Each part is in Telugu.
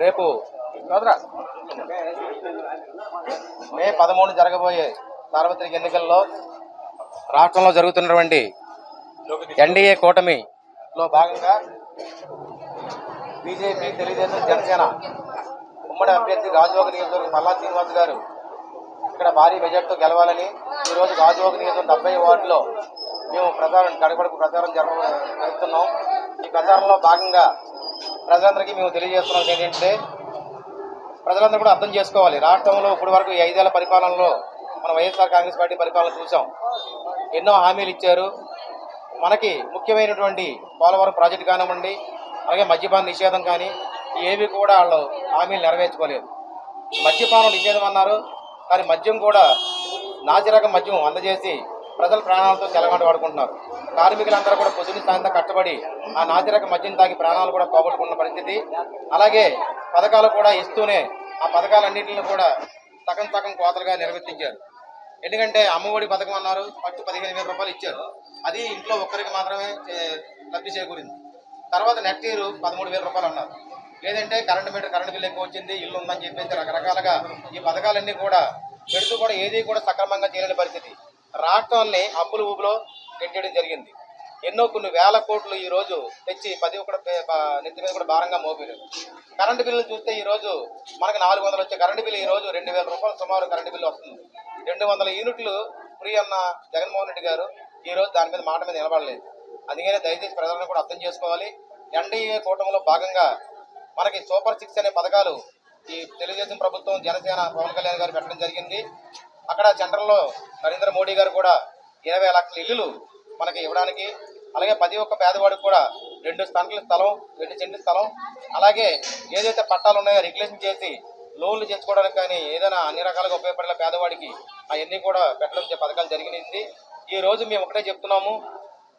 రేపు మే పదమూడు జరగబోయే సార్వత్రిక ఎన్నికల్లో రాష్ట్రంలో జరుగుతున్నటువంటి ఎన్డీఏ కూటమిలో భాగంగా బీజేపీ తెలుగుదేశం జనసేన ఉమ్మడి అభ్యర్థి గాజువాక నియోజకవర్గం మల్లా శ్రీనివాస్ గారు ఇక్కడ భారీ బడ్జెట్తో గెలవాలని ఈరోజు గాజువాక నియోజకవర్గం డెబ్బై వార్డులో మేము ప్రచారం గడపడకు ప్రచారం జరప జరుపుతున్నాం. ఈ ప్రచారంలో భాగంగా ప్రజలందరికీ మేము తెలియజేస్తున్నాం ఏంటంటే ప్రజలందరూ కూడా అర్థం చేసుకోవాలి. రాష్ట్రంలో ఇప్పటి వరకు ఈ ఐదేళ్ళ పరిపాలనలో మన వైఎస్ఆర్ కాంగ్రెస్ పార్టీ పరిపాలన చూసాం ఎన్నో హామీలు ఇచ్చారు. మనకి ముఖ్యమైనటువంటి పోలవరం ప్రాజెక్టు కానివ్వండి అలాగే మద్యపాన నిషేధం కానీ ఏవి కూడా వాళ్ళు హామీలు నెరవేర్చుకోలేదు. మద్యపానం నిషేధం అన్నారు. కానీ మద్యం కూడా నాసిరక మద్యం అందజేసి ప్రజల ప్రాణాలతో చెలగాడు వాడుకుంటున్నారు. కార్మికులందరూ కూడా పొద్దున్న సాయంత్రం కష్టపడి ఆ నాసిరక మద్యం తాగి ప్రాణాలు కూడా పోగొట్టుకున్న పరిస్థితి. అలాగే పథకాలు కూడా ఇస్తూనే ఆ పథకాలన్నింటిని కూడా సగం సగం కోతలుగా నిర్వర్తించారు. ఎందుకంటే అమ్మఒడి పథకం అన్నారు ఫస్ట్ పదిహేను వేల రూపాయలు ఇచ్చారు. అది ఇంట్లో ఒక్కరికి మాత్రమే లబ్ధి చేకూరింది. తర్వాత నెట్ ఇయర్ పదమూడు వేల రూపాయలు అన్నారు. లేదంటే కరెంటు మీటర్ కరెంటు బిల్ ఎక్కువ వచ్చింది ఇల్లు ఉందని చెప్పేసి రకరకాలుగా ఈ పథకాలన్నీ కూడా పెడుతూ కూడా ఏది కూడా సక్రమంగా చేయలేని పరిస్థితి. రాష్ట్రాన్ని అప్పుల ఊపులో పెట్టడం జరిగింది. ఎన్నో కొన్ని వేల కోట్లు ఈ రోజు తెచ్చి పది కూడా నెత్తి మీద కూడా భారంగా మోపారు కరెంటు బిల్లు చూస్తే ఈరోజు మనకు నాలుగు వందలు వచ్చే కరెంటు బిల్లు ఈ రోజు రెండు వేల రూపాయలు సుమారు కరెంటు బిల్లు వస్తుంది. రెండు వందల యూనిట్లు ఫ్రీ అన్న జగన్మోహన్ రెడ్డి గారు ఈ రోజు దాని మీద మాట మీద నిలబడలేదు. అందుకనే దయచేసి ప్రజలను కూడా అర్థం చేసుకోవాలి. ఎన్డీఏ కూటమిలో భాగంగా మనకి సూపర్ సిక్స్ అనే పథకాలు ఈ తెలుగుదేశం ప్రభుత్వం జనసేన పవన్ కళ్యాణ్ గారు పెట్టడం జరిగింది. అక్కడ సెంట్రల్లో నరేంద్ర మోడీ గారు కూడా ఇరవై లక్షల ఇల్లులు మనకి ఇవ్వడానికి అలాగే ప్రతి ఒక్క పేదవాడికి కూడా రెండు సెంట్ల స్థలం రెండు సెంట్ల స్థలం అలాగే ఏదైతే పట్టాలు ఉన్నాయో రెగ్యులేషన్ చేసి లోన్లు చేసుకోవడానికి కానీ ఏదైనా అన్ని రకాలుగా ఉపయోగపడే పేదవాడికి అవన్నీ కూడా పెట్టడం పథకాలు జరిగింది ఈ రోజు మేము ఒకటే చెప్తున్నాము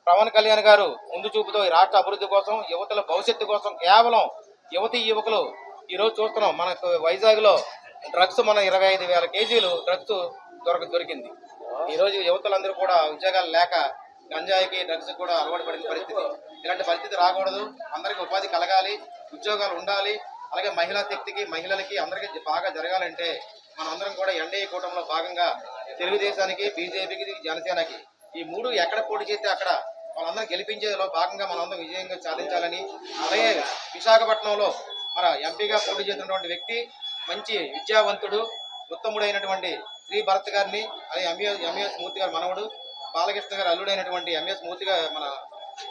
పవన్ కళ్యాణ్ గారు ముందు చూపుతో ఈ రాష్ట్ర అభివృద్ధి కోసం యువతల భవిష్యత్తు కోసం కేవలం యువతి యువకులు ఈరోజు చూస్తున్నాం మనకు వైజాగ్లో డ్రగ్స్ మన ఇరవై ఐదు వేల కేజీలు డ్రగ్స్ దొరక దొరికింది. ఈరోజు యువతలందరూ కూడా ఉద్యోగాలు లేక గంజాయికి డ్రగ్స్ కూడా అలవాటు పడిన పరిస్థితి. ఇలాంటి పరిస్థితి రాకూడదు. అందరికీ ఉపాధి కలగాలి ఉద్యోగాలు ఉండాలి. అలాగే మహిళా శక్తికి మహిళలకి అందరికీ బాగా జరగాలంటే మనందరం కూడా ఎన్డీఏ కూటమిలో భాగంగా తెలుగుదేశానికి బీజేపీకి జనసేనకి ఈ మూడు ఎక్కడ పోటీ చేస్తే అక్కడ వాళ్ళందరం గెలిపించేలో భాగంగా మనందరం విజయంగా సాధించాలని అలాగే విశాఖపట్నంలో మన ఎంపీగా పోటీ చేస్తున్నటువంటి వ్యక్తి మంచి విద్యావంతుడు ఉత్తముడైనటువంటి శ్రీ భరత్ గారిని అలాగే ఎంఏ ఎంఏఎస్ మూర్తి గారి మనవడు బాలకృష్ణ గారి అల్లుడైనటువంటి ఎంఎస్ మూర్తి మన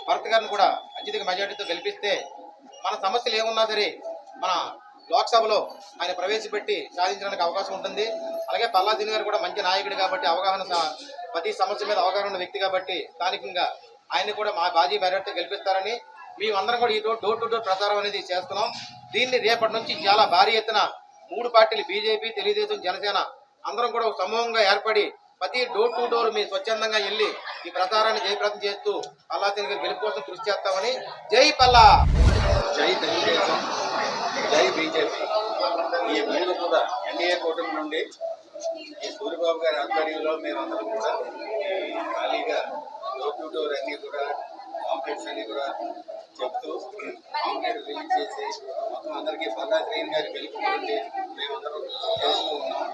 భరత్ గారిని కూడా అత్యధిక మెజార్టీతో గెలిపిస్తే మన సమస్యలు ఏమున్నా సరే మన లోక్సభలో ఆయన ప్రవేశపెట్టి సాధించడానికి అవకాశం ఉంటుంది. అలాగే పల్లాదీన్ గారు కూడా మంచి నాయకుడు కాబట్టి అవగాహన స- ప్రతి సమస్య మీద అవగాహన ఉన్న వ్యక్తి కాబట్టి స్థానికంగా ఆయన్ని కూడా మా బాజీ మెరట్ గెలిపిస్తారని మేమందరం కూడా ఈ డోర్ టు డోర్ ప్రచారం అనేది చేస్తున్నాం. దీన్ని రేపటి నుంచి చాలా భారీ ఎత్తున మూడు పార్టీలు బీజేపీ తెలుగుదేశం జనసేన అందరం కూడా ఒక సమూహంగా ఏర్పడి ప్రతి డోర్ టు డోర్ మీ స్వచ్ఛందంగా వెళ్ళి ఈ ప్రచారాన్ని జయప్రదం చేస్తూ పల్లాసిని గారి గెలుపు కోసం కృషి చేస్తామని జై పల్లా! జై తెలుగుదేశం జై బీజేపీ. ఈ మూడు కూడా ఎన్డీఏ కూటమి నుండి ఈ సూర్యబాబు గారి ఆధ్వర్యంలో మేమందరం కూడా ఖాళీగా డోర్ టు డోర్ అన్ని కూడా కాంప్లెక్స్ అన్ని కూడా చెప్తూ కాంప్లెక్స్ రిలీజ్ చేసి మొత్తం అందరికీ పల్లాశ్రీని గారి గెలుపు గురించి మేమందరం చేస్తూ ఉన్నాం.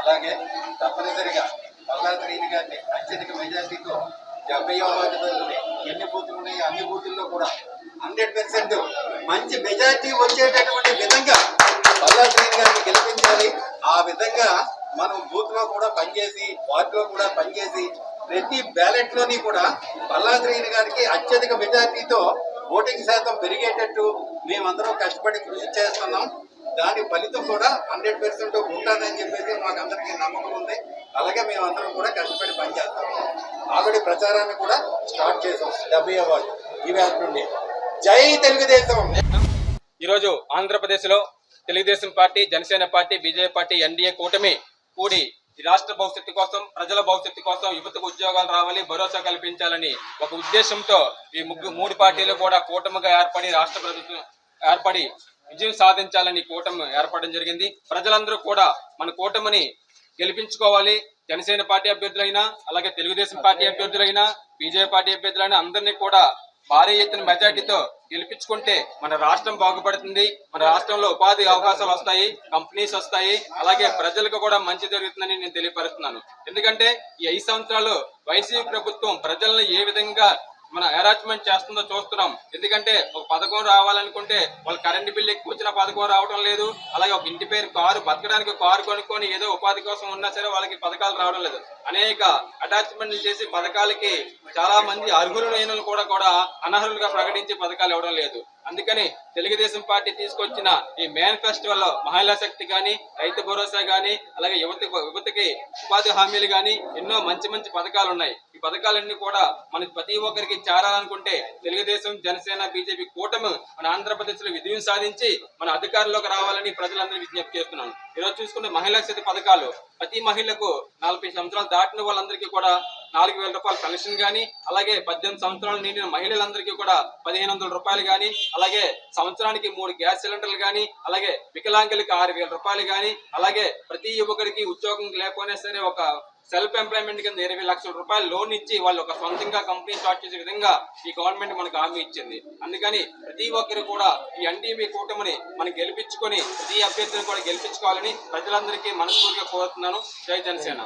అలాగే తప్పనిసరిగా పల్లాశ్రీని గారిని అత్యధిక మెజార్టీతో డెబ్బై అవార్డు ఎన్ని బూతులు ఉన్నాయి అన్ని బూతుల్లో కూడా హండ్రెడ్ పర్సెంట్ మంచి మెజార్టీ వచ్చేటటువంటి విధంగా పల్లాశ్రీని గారిని గెలిపించాలి. ఆ విధంగా మనం బూత్లో కూడా పనిచేసి వార్డులో కూడా పనిచేసి ప్రతి బ్యాలెట్లోని కూడా పల్లాశ్రీని గారికి అత్యధిక మెజార్టీతో ఓటింగ్ శాతం పెరిగేటట్టు మేమందరం కష్టపడి కృషి చేస్తున్నాం. దాని ఫలితం కూడా హండ్రెడ్ పర్సెంట్ ఉంటుందని చెప్పేసి మాకు అందరికీ నమ్మకం ఉంది. అలాగే మేమందరం కూడా కష్టపడి పనిచేస్తాం ఆల్రెడీ ప్రచారాన్ని కూడా స్టార్ట్ చేసాం డెబ్బై అవార్డు ఈ వ్యాప్ నుండి. జై తెలుగుదేశం! ఈరోజు ఆంధ్రప్రదేశ్లో Telugu Desam party Janasena party BJP party NDA కూటమి కూడి రాష్ట్ర భవిష్యత్తు కోసం ప్రజల భవిష్యత్తు కోసం యువతకు ఉద్యోగాలు రావాలి భరోసా కల్పించాలని ఒక ఉద్దేశంతో ఈ ముగ్గురు మూడు పార్టీలు కూడా కూటమిగా ఏర్పడి రాష్ట్ర ప్రభుత్వం ఏర్పడి విజయం సాధించాలని కూటమి ఏర్పడడం జరిగింది. ప్రజలందరూ కూడా మన కూటమిని గెలిపించుకోవాలి. జనసేన పార్టీ అభ్యర్థులైనా అలాగే తెలుగుదేశం పార్టీ అభ్యర్థులైనా బీజేపీ పార్టీ అభ్యర్థులైనా అందరినీ కూడా భారీ ఎత్తున మెజార్టీతో గెలిపించుకుంటే మన రాష్ట్రం బాగుపడుతుంది. మన రాష్ట్రంలో ఉపాధి అవకాశాలు వస్తాయి కంపెనీస్ వస్తాయి. అలాగే ప్రజలకు కూడా మంచి జరుగుతుందని నేను తెలియపరుస్తున్నాను. ఎందుకంటే ఈ ఐదు సంవత్సరాలు వైసీపీ ప్రభుత్వం ప్రజలను ఏ విధంగా మన అరాచ్మెంట్ చేస్తుందో చూస్తున్నాం. ఎందుకంటే ఒక పథకం రావాలనుకుంటే వాళ్ళు కరెంట్ బిల్ ఎక్కువ వచ్చిన పథకం రావడం లేదు. అలాగే ఒక ఇంటి పేరు కారు బతకడానికి కారు కొనుక్కొని ఏదో ఉపాధి కోసం ఉన్నా సరే వాళ్ళకి పథకాలు రావడం లేదు. అనేక అటాచ్మెంట్లు చేసి పథకాలకి చాలా మంది అర్హులైన వాళ్ళు కూడా కూడా అనర్హులుగా ప్రకటించి పథకాలు ఇవ్వడం లేదు. అందుకని తెలుగుదేశం పార్టీ తీసుకొచ్చిన ఈ మేనిఫెస్టోలో మహిళా శక్తి కానీ రైతు భరోసా కానీ అలాగే యువత యువతకి ఉపాధి హామీలు కానీ ఎన్నో మంచి మంచి పథకాలు ఉన్నాయి. ఈ పథకాలన్నీ కూడా మన ప్రతి ఒక్కరికి చేరాలనుకుంటే తెలుగుదేశం జనసేన బీజేపీ కూటమి మన ఆంధ్రప్రదేశ్లో విజయం సాధించి మన అధికారంలోకి రావాలని ప్రజలందరూ విజ్ఞప్తి చేస్తున్నాను ఈరోజు చూసుకుంటే మహిళా శక్తి పథకాలు ప్రతి మహిళకు నలభై సంవత్సరాలు దాటిన వాళ్ళందరికీ కూడా నాలుగు వేల రూపాయల పెన్షన్ కానీ అలాగే పద్దెనిమిది సంవత్సరాలు నిండిన మహిళలందరికీ కూడా పదిహేను వందల రూపాయలు కానీ అలాగే సంవత్సరానికి మూడు గ్యాస్ సిలిండర్లు కానీ అలాగే వికలాంగులకి ఆరు వేల రూపాయలు కానీ అలాగే ప్రతి యువకుడికి ఉద్యోగం లేకపోయినా సరే ఒక సెల్ఫ్ ఎంప్లాయ్మెంట్ కింద ఇరవై లక్షల రూపాయలు లోన్ ఇచ్చి వాళ్ళు ఒక సొంతంగా కంపెనీ స్టార్ట్ చేసే విధంగా ఈ గవర్నమెంట్ మనకు హామీ ఇచ్చింది. అందుకని ప్రతి ఒక్కరు కూడా ఈ ఎన్డీఏ కూటమిని మనం గెలిపించుకొని ప్రతి అభ్యర్థిని కూడా గెలిపించుకోవాలని ప్రజలందరికీ మనస్ఫూర్తిగా కోరుతున్నాను. జై జనసేన.